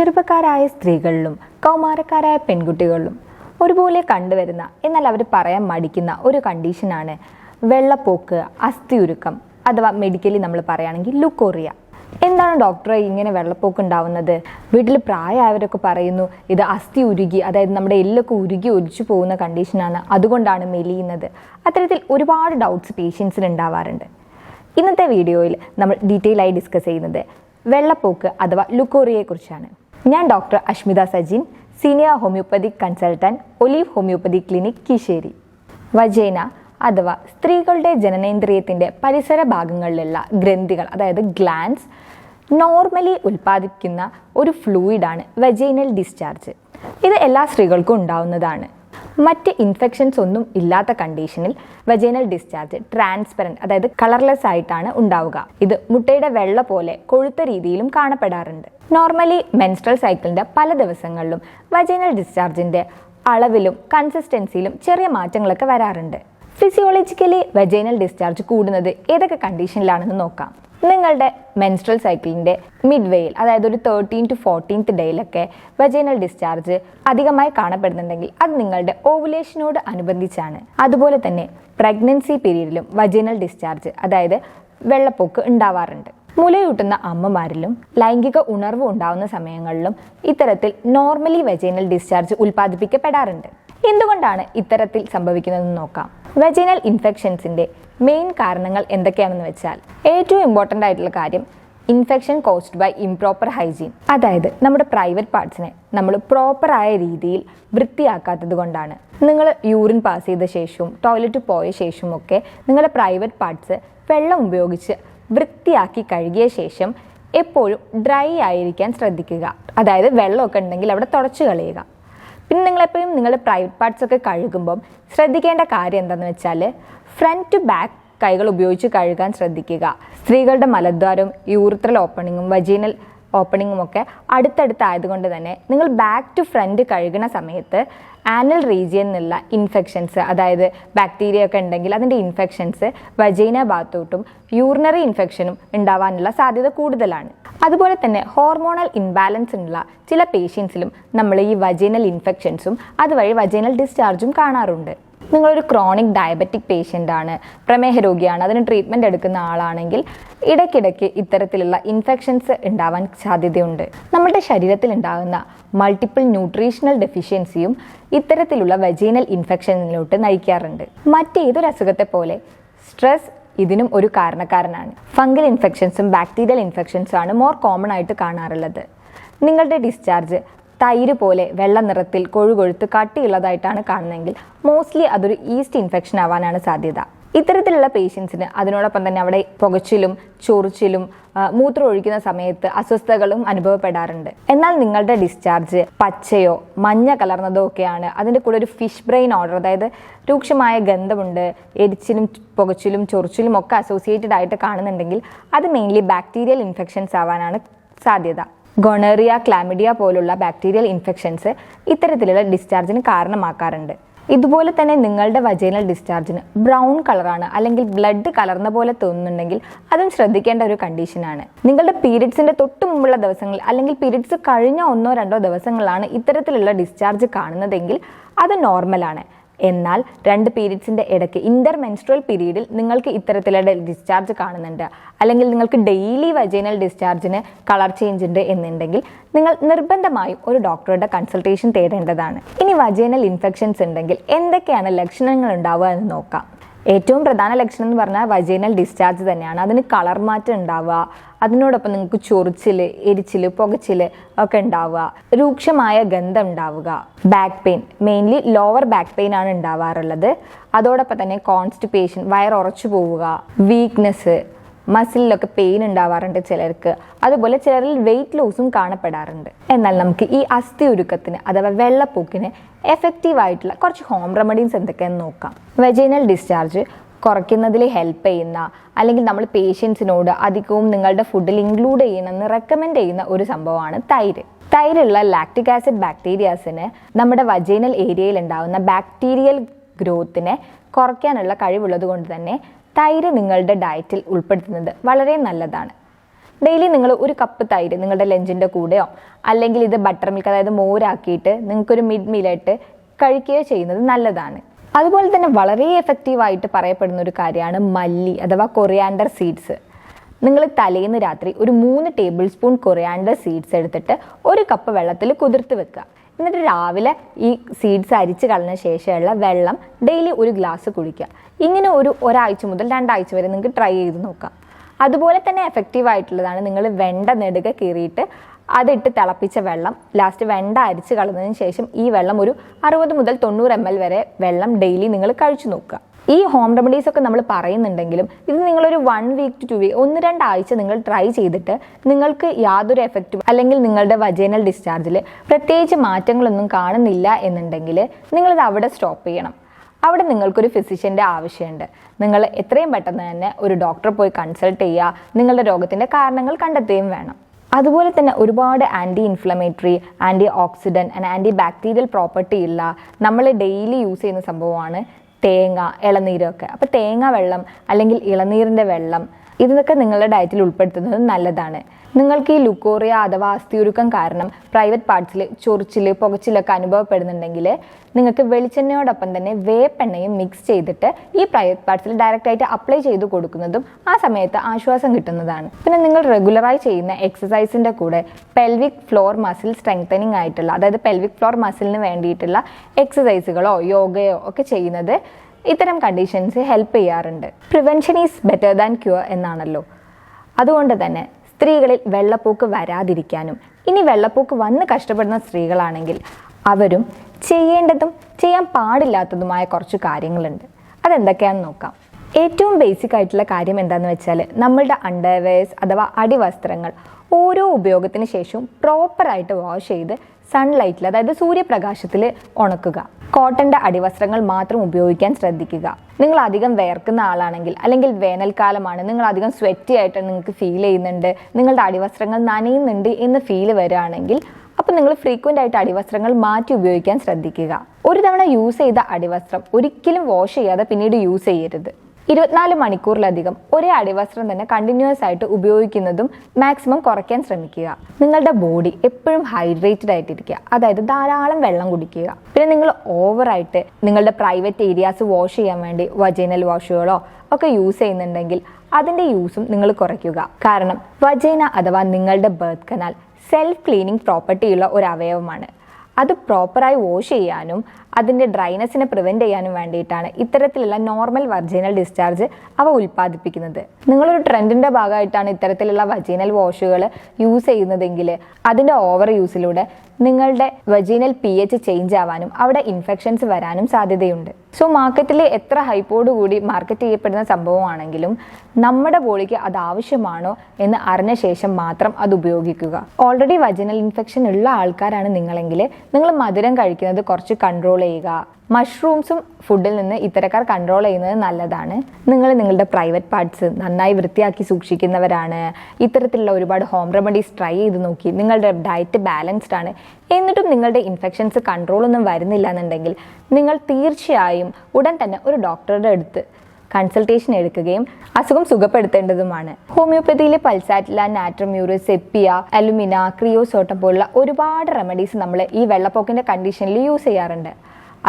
ചെറുപ്പക്കാരായ സ്ത്രീകളിലും കൗമാരക്കാരായ പെൺകുട്ടികളിലും ഒരുപോലെ കണ്ടുവരുന്ന എന്നാൽ അവർ പറയാൻ മടിക്കുന്ന ഒരു കണ്ടീഷനാണ് വെള്ളപ്പോക്ക് അസ്ഥിയുരുക്കം അഥവാ മെഡിക്കലി നമ്മൾ പറയുകയാണെങ്കിൽ ലുക്കോറിയ. എന്താണ് ഡോക്ടറെ ഇങ്ങനെ വെള്ളപ്പൊക്ക് ഉണ്ടാവുന്നത്? വീട്ടിൽ പ്രായമായവരൊക്കെ പറയുന്നു ഇത് അസ്ഥി ഉരുകി അതായത് നമ്മുടെ എല്ലൊക്കെ ഉരുകി ഒലിച്ചു പോകുന്ന കണ്ടീഷനാണ് അതുകൊണ്ടാണ് മെലിയുന്നത്. അത്തരത്തിൽ ഒരുപാട് ഡൗട്ട്സ് പേഷ്യൻസിന് ഉണ്ടാവാറുണ്ട്. ഇന്നത്തെ വീഡിയോയിൽ നമ്മൾ ഡീറ്റെയിൽ ആയി ഡിസ്കസ് ചെയ്യുന്നത് വെള്ളപ്പോക്ക് അഥവാ ലുക്കോറിയയെക്കുറിച്ചാണ്. ഞാൻ doctor Ashmita Sajin senior homeopathic consultant olive homeopathy clinic Keezhissery. Vagina അഥവാ സ്ത്രീകളുടെ ജനനേന്ദ്രിയത്തിന്റെ പരിസര ഭാഗങ്ങളിലുള്ള ഗ്രന്ഥികൾ അതായത് ഗ്ലാൻസ് നോർമലി ഉൽപ്പാദിപ്പിക്കുന്ന ഒരു ഫ്ലൂയിഡാണ് വെജൈനൽ ഡിസ്ചാർജ്. ഇത് എല്ലാ സ്ത്രീകൾക്കും ഉണ്ടാവുന്നതാണ്. മറ്റ് ഇൻഫെക്ഷൻസ് ഒന്നും ഇല്ലാത്ത കണ്ടീഷനിൽ വജൈനൽ ഡിസ്ചാർജ് ട്രാൻസ്പെറന്റ് അതായത് കളർലെസ് ആയിട്ടാണ് ഉണ്ടാവുക. ഇത് മുട്ടയുടെ വെള്ള പോലെ കൊഴുത്ത രീതിയിലും കാണപ്പെടാറുണ്ട്. നോർമലി മെൻസ്ട്രൽ സൈക്കിളിന്റെ പല ദിവസങ്ങളിലും വജൈനൽ ഡിസ്ചാർജിന്റെ അളവിലും കൺസിസ്റ്റൻസിയിലും ചെറിയ മാറ്റങ്ങളൊക്കെ വരാറുണ്ട്. ഫിസിയോളജിക്കലി വജൈനൽ ഡിസ്ചാർജ് കൂടുന്നത് ഏതൊക്കെ കണ്ടീഷനിലാണെന്ന് നോക്കാം. നിങ്ങളുടെ മെൻസ്ട്രൽ സൈക്കിളിന്റെ മിഡ് വേയിൽ അതായത് ഒരു തേർട്ടീൻ ടു ഫോർട്ടീൻത്ത് ഡേയിലൊക്കെ വജൈനൽ ഡിസ്ചാർജ് അധികമായി കാണപ്പെടുന്നുണ്ടെങ്കിൽ അത് നിങ്ങളുടെ ഓവുലേഷനോട് അനുബന്ധിച്ചാണ്. അതുപോലെ തന്നെ പ്രഗ്നൻസി പീരീഡിലും വജൈനൽ ഡിസ്ചാർജ് അതായത് വെള്ളപ്പൊക്ക് ഉണ്ടാവാറുണ്ട്. മുലയൂട്ടുന്ന അമ്മമാരിലും ലൈംഗിക ഉണർവ് ഉണ്ടാവുന്ന സമയങ്ങളിലും ഇത്തരത്തിൽ നോർമലി വെജൈനൽ ഡിസ്ചാർജ് ഉൽപ്പാദിപ്പിക്കപ്പെടാറുണ്ട്. എന്തുകൊണ്ടാണ് ഇത്തരത്തിൽ സംഭവിക്കുന്നതെന്ന് നോക്കാം. വെജൈനൽ ഇൻഫെക്ഷൻസിന്റെ മെയിൻ കാരണങ്ങൾ എന്തൊക്കെയാണെന്ന് വെച്ചാൽ ഏറ്റവും ഇമ്പോർട്ടന്റ് ആയിട്ടുള്ള കാര്യം infection caused by improper hygiene അതായത് നമ്മുടെ പ്രൈവറ്റ് പാർട്സിനെ നമ്മൾ പ്രോപ്പറായ രീതിയിൽ വൃത്തിയാക്കാത്തത് കൊണ്ടാണ്. നിങ്ങൾ യൂറിൻ പാസ് ചെയ്ത ശേഷവും ടോയ്ലറ്റ് പോയ ശേഷവും ഒക്കെ നിങ്ങളുടെ പ്രൈവറ്റ് പാർട്സ് വെള്ളം ഉപയോഗിച്ച് വൃത്തിയാക്കി കഴുകിയ ശേഷം എപ്പോഴും ഡ്രൈ ആയിരിക്കാൻ ശ്രദ്ധിക്കുക. അതായത് വെള്ളമൊക്കെ ഉണ്ടെങ്കിൽ അവിടെ തുടച്ചു കളയുക. പിന്നെ നിങ്ങളെപ്പോഴും നിങ്ങളുടെ പ്രൈവറ്റ് പാർട്സ് ഒക്കെ കഴുകുമ്പം ശ്രദ്ധിക്കേണ്ട കാര്യം എന്താണെന്ന് വെച്ചാൽ ഫ്രണ്ട് ടു ബാക്ക് കൈകൾ ഉപയോഗിച്ച് കഴുകാൻ ശ്രദ്ധിക്കുക. സ്ത്രീകളുടെ മലദ്വാരവും യൂറിത്രൽ ഓപ്പണിങ്ങും വജീനൽ ഓപ്പണിങ്ങും ഒക്കെ അടുത്തടുത്തായതുകൊണ്ട് തന്നെ നിങ്ങൾ ബാക്ക് ടു ഫ്രണ്ട് കഴുകുന്ന സമയത്ത് ആനൽ റീജിയൻ എന്നുള്ള ഇൻഫെക്ഷൻസ് അതായത് ബാക്ടീരിയ ഒക്കെ ഉണ്ടെങ്കിൽ അതിന്റെ ഇൻഫെക്ഷൻസ് വജൈന ഭാഗത്തോട്ടും യൂറിനറി ഇൻഫെക്ഷനും ഉണ്ടാവാനുള്ള സാധ്യത കൂടുതലാണ്. അതുപോലെ തന്നെ ഹോർമോണൽ ഇൻബാലൻസ് ഉള്ള ചില പേഷ്യൻസിലും നമ്മൾ ഈ വജൈനൽ ഇൻഫെക്ഷൻസും അതുവഴി വജൈനൽ ഡിസ്ചാർജും കാണാറുണ്ട്. നിങ്ങളൊരു ക്രോണിക് ഡയബറ്റിക് പേഷ്യന്റ് ആണ് പ്രമേഹ രോഗിയാണ് അതിന് ട്രീറ്റ്മെന്റ് എടുക്കുന്ന ആളാണെങ്കിൽ ഇടയ്ക്കിടയ്ക്ക് ഇത്തരത്തിലുള്ള ഇൻഫെക്ഷൻസ് ഉണ്ടാവാൻ സാധ്യതയുണ്ട്. നമ്മുടെ ശരീരത്തിൽ ഉണ്ടാകുന്ന മൾട്ടിപ്പിൾ ന്യൂട്രീഷണൽ ഡെഫിഷ്യൻസിയും ഇത്തരത്തിലുള്ള വെജീനൽ ഇൻഫെക്ഷനിലോട്ട് നയിക്കാറുണ്ട്. മറ്റേതൊരു അസുഖത്തെ പോലെ സ്ട്രെസ് ഇതിനും ഒരു കാരണക്കാരനാണ്. ഫംഗൽ ഇൻഫെക്ഷൻസും ബാക്ടീരിയൽ ഇൻഫെക്ഷൻസും ആണ് മോർ കോമൺ ആയിട്ട് കാണാറുള്ളത്. നിങ്ങളുടെ ഡിസ്ചാർജ് തൈര് പോലെ വെള്ള നിറത്തിൽ കൊഴുകൊഴുത്ത് കട്ടിയുള്ളതായിട്ടാണ് കാണുന്നതെങ്കിൽ മോസ്റ്റ്ലി അതൊരു ഈസ്റ്റ് ഇൻഫെക്ഷൻ ആവാനാണ് സാധ്യത. ഇത്തരത്തിലുള്ള പേഷ്യൻസിന് അതിനോടൊപ്പം തന്നെ അവിടെ പുകച്ചിലും ചൊറിച്ചിലും മൂത്രം ഒഴിക്കുന്ന സമയത്ത് അസ്വസ്ഥതകളും അനുഭവപ്പെടാറുണ്ട്. എന്നാൽ നിങ്ങളുടെ ഡിസ്ചാർജ് പച്ചയോ മഞ്ഞ കലർന്നതോ ഒക്കെയാണ് അതിന്റെ കൂടെ ഒരു ഫിഷ് ബ്രെയിൻ ഓർഡർ അതായത് രൂക്ഷമായ ഗന്ധമുണ്ട് എരിച്ചിലും പുകച്ചിലും ചൊറിച്ചിലും ഒക്കെ അസോസിയേറ്റഡ് ആയിട്ട് കാണുന്നുണ്ടെങ്കിൽ അത് മെയിൻലി ബാക്ടീരിയൽ ഇൻഫെക്ഷൻസ് ആവാനാണ് സാധ്യത. ഗൊണേറിയ ക്ലാമിഡിയ പോലുള്ള ബാക്ടീരിയൽ ഇൻഫെക്ഷൻസ് ഇത്തരത്തിലുള്ള ഡിസ്ചാർജിന് കാരണമാക്കാറുണ്ട്. ഇതുപോലെ തന്നെ നിങ്ങളുടെ വജൈനൽ ഡിസ്ചാർജിന് ബ്രൗൺ കളറാണ് അല്ലെങ്കിൽ ബ്ലഡ് കലർന്ന പോലെ തോന്നുന്നുണ്ടെങ്കിൽ അതും ശ്രദ്ധിക്കേണ്ട ഒരു കണ്ടീഷനാണ് നിങ്ങളുടെ പീരിയഡ്സിന്റെ തൊട്ട് മുമ്പുള്ള ദിവസങ്ങളിൽ അല്ലെങ്കിൽ പീരിയഡ്സ് കഴിഞ്ഞ ഒന്നോ രണ്ടോ ദിവസങ്ങളാണ് ഇത്തരത്തിലുള്ള ഡിസ്ചാർജ് കാണുന്നതെങ്കിൽ അത് നോർമലാണ് എന്നാൽ രണ്ട് പീരീഡ്സിന്റെ ഇടയ്ക്ക് ഇന്റർ മെൻസ്ട്രൽ പീരീഡിൽ നിങ്ങൾക്ക് ഇത്തരത്തിലുള്ള ഡിസ്ചാർജ് കാണുന്നുണ്ട്. അല്ലെങ്കിൽ നിങ്ങൾക്ക് ഡെയിലി വജൈനൽ ഡിസ്ചാർജിന് കളർ ചേഞ്ച് ഉണ്ട് എന്നുണ്ടെങ്കിൽ നിങ്ങൾ നിർബന്ധമായും ഒരു ഡോക്ടറുടെ കൺസൾട്ടേഷൻ തേടേണ്ടതാണ്. ഇനി വജൈനൽ ഇൻഫെക്ഷൻസ് ഉണ്ടെങ്കിൽ എന്തൊക്കെയാണ് ലക്ഷണങ്ങൾ ഉണ്ടാവുക എന്ന് നോക്കാം. ഏറ്റവും പ്രധാന ലക്ഷണം എന്ന് പറഞ്ഞാൽ വജൈനൽ ഡിസ്ചാർജ് തന്നെയാണ്. അതിന് കളർ മാറ്റം ഉണ്ടാവുക. അതിനോടൊപ്പം നിങ്ങൾക്ക് ചൊറിച്ചിൽ എരിച്ചിൽ പുകച്ചിൽ ഒക്കെ ഉണ്ടാവുക. രൂക്ഷമായ ഗന്ധം ഉണ്ടാവുക. Back pain mainly lower back pain ആണ് ഉണ്ടാവാറുള്ളത്. അതോടൊപ്പം തന്നെ കോൺസ്റ്റിപ്പേഷൻ വയർ ഉറച്ചു പോവുക വീക്ക്നെസ് മസിലിലൊക്കെ പെയിൻ ഉണ്ടാവാറുണ്ട് ചിലർക്ക്. അതുപോലെ ചിലരിൽ വെയിറ്റ് ലോസും കാണപ്പെടാറുണ്ട്. എന്നാൽ നമുക്ക് ഈ അസ്ഥി ഉരുക്കത്തിന് അഥവാ വെള്ളപ്പൊക്കിന് എഫക്റ്റീവ് ആയിട്ടുള്ള കുറച്ച് ഹോം റെമഡീസ് എന്തൊക്കെയാണെന്ന് നോക്കാം. വെജൈനൽ ഡിസ്ചാർജ് കുറയ്ക്കുന്നതിൽ ഹെൽപ്പ് ചെയ്യുന്ന അല്ലെങ്കിൽ നമ്മൾ പേഷ്യൻസിനോട് അധികവും നിങ്ങളുടെ ഫുഡിൽ ഇൻക്ലൂഡ് ചെയ്യണമെന്ന് റെക്കമെൻഡ് ചെയ്യുന്ന ഒരു സംഭവമാണ് തൈര്. തൈരുള്ള ലാക്റ്റിക് ആസിഡ് ബാക്ടീരിയാസിന് നമ്മുടെ വജൈനൽ ഏരിയയിൽ ഉണ്ടാകുന്ന ബാക്ടീരിയൽ ഗ്രോത്തിനെ കുറയ്ക്കാനുള്ള കഴിവുള്ളത് കൊണ്ട് തന്നെ തൈര് നിങ്ങളുടെ ഡയറ്റിൽ ഉൾപ്പെടുത്തുന്നത് വളരെ നല്ലതാണ്. ഡെയിലി നിങ്ങൾ ഒരു കപ്പ് തൈര് നിങ്ങളുടെ ലഞ്ചിന്റെ കൂടെയോ അല്ലെങ്കിൽ ഇത് ബട്ടർ മിൽക്ക് അതായത് മോരാക്കിയിട്ട് നിങ്ങൾക്കൊരു മിഡ് മീലായിട്ട് കഴിക്കുകയോ ചെയ്യുന്നത് നല്ലതാണ്. അതുപോലെ തന്നെ വളരെ എഫക്റ്റീവായിട്ട് പറയപ്പെടുന്ന ഒരു കാര്യമാണ് മല്ലി അഥവാ കൊറിയാൻഡർ സീഡ്സ് നിങ്ങൾ തലേന്ന് രാത്രി ഒരു മൂന്ന് ടേബിൾ സ്പൂൺ കൊറിയാൻഡർ സീഡ്സ് എടുത്തിട്ട് ഒരു കപ്പ് വെള്ളത്തിൽ കുതിർത്ത് വെക്കുക. എന്നിട്ട് രാവിലെ ഈ സീഡ്സ് അരിച്ച് കളഞ്ഞ ശേഷമുള്ള വെള്ളം ഡെയിലി ഒരു ഗ്ലാസ് കുടിക്കുക. ഇങ്ങനെ ഒരു ഒരാഴ്ച മുതൽ രണ്ടാഴ്ച വരെ നിങ്ങൾക്ക് ട്രൈ ചെയ്ത് നോക്കാം. അതുപോലെ തന്നെ എഫക്റ്റീവ് ആയിട്ടുള്ളതാണ് നിങ്ങൾ വെണ്ട നെടുക കീറിയിട്ട് അതിട്ട് തിളപ്പിച്ച വെള്ളം ലാസ്റ്റ് വെണ്ട അരിച്ച് കളഞ്ഞതിന് ശേഷം ഈ വെള്ളം ഒരു അറുപത് മുതൽ തൊണ്ണൂറ് എം എൽ വരെ വെള്ളം ഡെയിലി നിങ്ങൾ കഴിച്ചു നോക്കുക. ഈ ഹോം റെമഡീസ് ഒക്കെ നമ്മൾ പറയുന്നുണ്ടെങ്കിലും ഇത് നിങ്ങളൊരു one week to two week ഒന്ന് രണ്ടാഴ്ച നിങ്ങൾ ട്രൈ ചെയ്തിട്ട് നിങ്ങൾക്ക് യാതൊരു എഫക്റ്റും അല്ലെങ്കിൽ നിങ്ങളുടെ വജേനൽ ഡിസ്ചാർജിൽ പ്രത്യേകിച്ച് മാറ്റങ്ങളൊന്നും കാണുന്നില്ല എന്നുണ്ടെങ്കിൽ നിങ്ങളിത് അവിടെ സ്റ്റോപ്പ് ചെയ്യണം. അവിടെ നിങ്ങൾക്കൊരു ഫിസിഷ്യന്റെ ആവശ്യമുണ്ട്. നിങ്ങൾ എത്രയും പെട്ടെന്ന് തന്നെ ഒരു ഡോക്ടറെ പോയി കൺസൾട്ട് ചെയ്യുക. നിങ്ങളുടെ രോഗത്തിന്റെ കാരണങ്ങൾ കണ്ടെത്തുകയും വേണം. അതുപോലെ തന്നെ ഒരുപാട് anti inflammatory anti oxidant and anti bacterial property ഉള്ള നമ്മൾ ഡെയിലി യൂസ് ചെയ്യുന്ന സംഭവമാണ് തേങ്ങ ഇളനീരൊക്കെ. അപ്പോൾ തേങ്ങ വെള്ളം അല്ലെങ്കിൽ ഇളനീരിന്റെ വെള്ളം ഇതൊക്കെ നിങ്ങളുടെ ഡയറ്റിൽ ഉൾപ്പെടുത്തുന്നത് നല്ലതാണ്. നിങ്ങൾക്ക് ഈ ലുക്കോറിയ അഥവാ അസ്ഥിയുരുക്കം കാരണം പ്രൈവറ്റ് പാർട്സിൽ ചൊറിച്ചിൽ പുകച്ചിലൊക്കെ അനുഭവപ്പെടുന്നുണ്ടെങ്കിൽ നിങ്ങൾക്ക് വെളിച്ചെണ്ണയോടൊപ്പം തന്നെ വേപ്പെണ്ണയും മിക്സ് ചെയ്തിട്ട് ഈ പ്രൈവറ്റ് പാർട്സിൽ ഡയറക്റ്റ് ആയിട്ട് അപ്ലൈ ചെയ്ത് കൊടുക്കുന്നതും ആ സമയത്ത് ആശ്വാസം കിട്ടുന്നതാണ്. പിന്നെ നിങ്ങൾ റെഗുലറായി ചെയ്യുന്ന എക്സസൈസിന്റെ കൂടെ പെൽവിക് ഫ്ലോർ മസിൽ സ്ട്രെങ്തനിങ് ആയിട്ടുള്ള അതായത് പെൽവിക് ഫ്ലോർ മസിലിന് വേണ്ടിയിട്ടുള്ള എക്സസൈസുകളോ യോഗയോ ഒക്കെ ചെയ്യുന്നത് ഇത്തരം കണ്ടീഷൻസ് ഹെൽപ്പ് ചെയ്യാറുണ്ട്. Prevention is better than cure എന്നാണല്ലോ. അതുകൊണ്ട് തന്നെ സ്ത്രീകളിൽ വെള്ളപ്പൂക്ക് വരാതിരിക്കാനും ഇനി വെള്ളപ്പൂക്ക് വന്ന് കഷ്ടപ്പെടുന്ന സ്ത്രീകളാണെങ്കിൽ അവരും ചെയ്യേണ്ടതും ചെയ്യാൻ പാടില്ലാത്തതുമായ കുറച്ച് കാര്യങ്ങളുണ്ട്. അതെന്തൊക്കെയാണെന്ന് നോക്കാം. ഏറ്റവും ബേസിക് ആയിട്ടുള്ള കാര്യം എന്താണെന്ന് വെച്ചാൽ നമ്മളുടെ അണ്ടർവെയർസ് അഥവാ അടിവസ്ത്രങ്ങൾ ഓരോ ഉപയോഗത്തിന് ശേഷവും പ്രോപ്പറായിട്ട് വാഷ് ചെയ്ത് സൺലൈറ്റിൽ അതായത് സൂര്യപ്രകാശത്തിൽ ഉണക്കുക. കോട്ടന്റെ അടിവസ്ത്രങ്ങൾ മാത്രം ഉപയോഗിക്കാൻ ശ്രദ്ധിക്കുക. നിങ്ങൾ അധികം വേർക്കുന്ന ആളാണെങ്കിൽ അല്ലെങ്കിൽ വേനൽക്കാലമാണ് നിങ്ങൾ അധികം സ്വെറ്റി ആയിട്ട് നിങ്ങൾക്ക് ഫീൽ ചെയ്യുന്നുണ്ട് നിങ്ങളുടെ അടിവസ്ത്രങ്ങൾ നനയുന്നുണ്ട് എന്ന് ഫീൽ വരികയാണെങ്കിൽ അപ്പം നിങ്ങൾ ഫ്രീക്വന്റ് ആയിട്ട് അടിവസ്ത്രങ്ങൾ മാറ്റി ഉപയോഗിക്കാൻ ശ്രദ്ധിക്കുക. ഒരു തവണ യൂസ് ചെയ്ത അടിവസ്ത്രം ഒരിക്കലും വാഷ് ചെയ്യാതെ പിന്നീട് യൂസ് ചെയ്യരുത്. ഇരുപത്തിനാല് മണിക്കൂറിലധികം ഒരേ അടിവസ്ത്രം തന്നെ കണ്ടിന്യൂസ് ആയിട്ട് ഉപയോഗിക്കുന്നതും മാക്സിമം കുറയ്ക്കാൻ ശ്രമിക്കുക. നിങ്ങളുടെ ബോഡി എപ്പോഴും ഹൈഡ്രേറ്റഡ് ആയിട്ടിരിക്കുക. അതായത് ധാരാളം വെള്ളം കുടിക്കുക. പിന്നെ നിങ്ങൾ ഓവറായിട്ട് നിങ്ങളുടെ പ്രൈവറ്റ് ഏരിയാസ് വാഷ് ചെയ്യാൻ വേണ്ടി വജൈനൽ വാഷുകളോ ഒക്കെ യൂസ് ചെയ്യുന്നുണ്ടെങ്കിൽ അതിന്റെ യൂസും നിങ്ങൾ കുറയ്ക്കുക. കാരണം വജൈന അഥവാ നിങ്ങളുടെ ബർത്ത് കനാൽ സെൽഫ് ക്ലീനിങ് പ്രോപ്പർട്ടിയുള്ള ഒരു അവയവമാണ്. അത് പ്രോപ്പറായി വാഷ് ചെയ്യാനും അതിന്റെ ഡ്രൈനസിനെ പ്രിവെന്റ് ചെയ്യാനും വേണ്ടിയിട്ടാണ് ഇത്തരത്തിലുള്ള നോർമൽ വർജീനൽ ഡിസ്ചാർജ് അവ ഉൽപ്പാദിപ്പിക്കുന്നത്. നിങ്ങളൊരു ട്രെൻഡിന്റെ ഭാഗമായിട്ടാണ് ഇത്തരത്തിലുള്ള വജീനൽ വാഷുകൾ യൂസ് ചെയ്യുന്നതെങ്കിൽ അതിന്റെ ഓവർ യൂസിലൂടെ നിങ്ങളുടെ വജീനൽ പി എച്ച് ചേഞ്ച് ആവാനും അവിടെ ഇൻഫെക്ഷൻസ് വരാനും സാധ്യതയുണ്ട്. സോ മാർക്കറ്റിൽ എത്ര ഹൈപ്പോട് കൂടി മാർക്കറ്റ് ചെയ്യപ്പെടുന്ന സംഭവമാണെങ്കിലും നമ്മുടെ ബോളിക്ക് അത് ആവശ്യമാണോ എന്ന് അറിഞ്ഞ ശേഷം മാത്രം അത് ഉപയോഗിക്കുക. ഓൾറെഡി വജനൽ ഇൻഫെക്ഷൻ ഉള്ള ആൾക്കാരാണ് നിങ്ങളെങ്കിൽ നിങ്ങൾ മധുരം കഴിക്കുന്നത് കുറച്ച് കൺട്രോൾ ചെയ്യുക. മഷ്റൂംസും ഫുഡിൽ നിന്ന് ഇത്തരക്കാർ കൺട്രോൾ ചെയ്യുന്നത് നല്ലതാണ്. നിങ്ങൾ നിങ്ങളുടെ പ്രൈവറ്റ് പാർട്സ് നന്നായി വൃത്തിയാക്കി സൂക്ഷിക്കുന്നവരാണ്. ഇത്തരത്തിലുള്ള ഒരുപാട് ഹോം റെമഡീസ് ട്രൈ ചെയ്ത് നോക്കി നിങ്ങളുടെ ഡയറ്റ് ബാലൻസ്ഡ് ആണ്. എന്നിട്ടും നിങ്ങളുടെ ഇൻഫെക്ഷൻസ് കൺട്രോളൊന്നും വരുന്നില്ല എന്നുണ്ടെങ്കിൽ നിങ്ങൾ തീർച്ചയായും ഉടൻ തന്നെ ഒരു ഡോക്ടറുടെ അടുത്ത് കൺസൾട്ടേഷൻ എടുക്കുകയും അസുഖം സുഖപ്പെടുത്തേണ്ടതുമാണ്. ഹോമിയോപ്പതിയിലെ പൾസാറ്റില നാട്രമ്യൂറ് സെപ്പിയ അലുമിന ക്രിയോസോട്ടം പോലുള്ള ഒരുപാട് റെമഡീസ് നമ്മൾ ഈ വെള്ളപ്പൊക്കിന്റെ കണ്ടീഷനിൽ യൂസ് ചെയ്യാറുണ്ട്.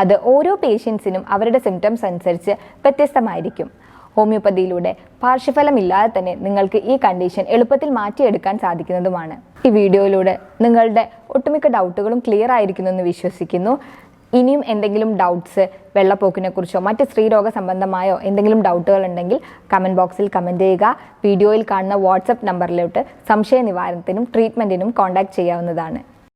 അത് ഓരോ പേഷ്യൻസിനും അവരുടെ സിംറ്റംസ് അനുസരിച്ച് വ്യത്യസ്തമായിരിക്കും. ഹോമിയോപ്പതിയിലൂടെ പാർശ്വഫലമില്ലാതെ തന്നെ നിങ്ങൾക്ക് ഈ കണ്ടീഷൻ എളുപ്പത്തിൽ മാറ്റിയെടുക്കാൻ സാധിക്കുന്നതുമാണ്. ഈ വീഡിയോയിലൂടെ നിങ്ങളുടെ ഒട്ടുമിക്ക ഡൗട്ടുകളും ക്ലിയർ ആയിരിക്കുന്നു എന്ന് വിശ്വസിക്കുന്നു. ഇനിയും എന്തെങ്കിലും ഡൗട്ട്സ് വെള്ളപ്പോക്കിനെക്കുറിച്ചോ മറ്റ് സ്ത്രീരോഗ സംബന്ധമായോ എന്തെങ്കിലും ഡൗട്ടുകൾ ഉണ്ടെങ്കിൽ കമന്റ് ബോക്സിൽ കമന്റ് ചെയ്യുക. വീഡിയോയിൽ കാണുന്ന വാട്സപ്പ് നമ്പറിലോട്ട് സംശയ നിവാരണത്തിനും ട്രീറ്റ്മെന്റിനും കോൺടാക്ട് ചെയ്യാവുന്നതാണ്.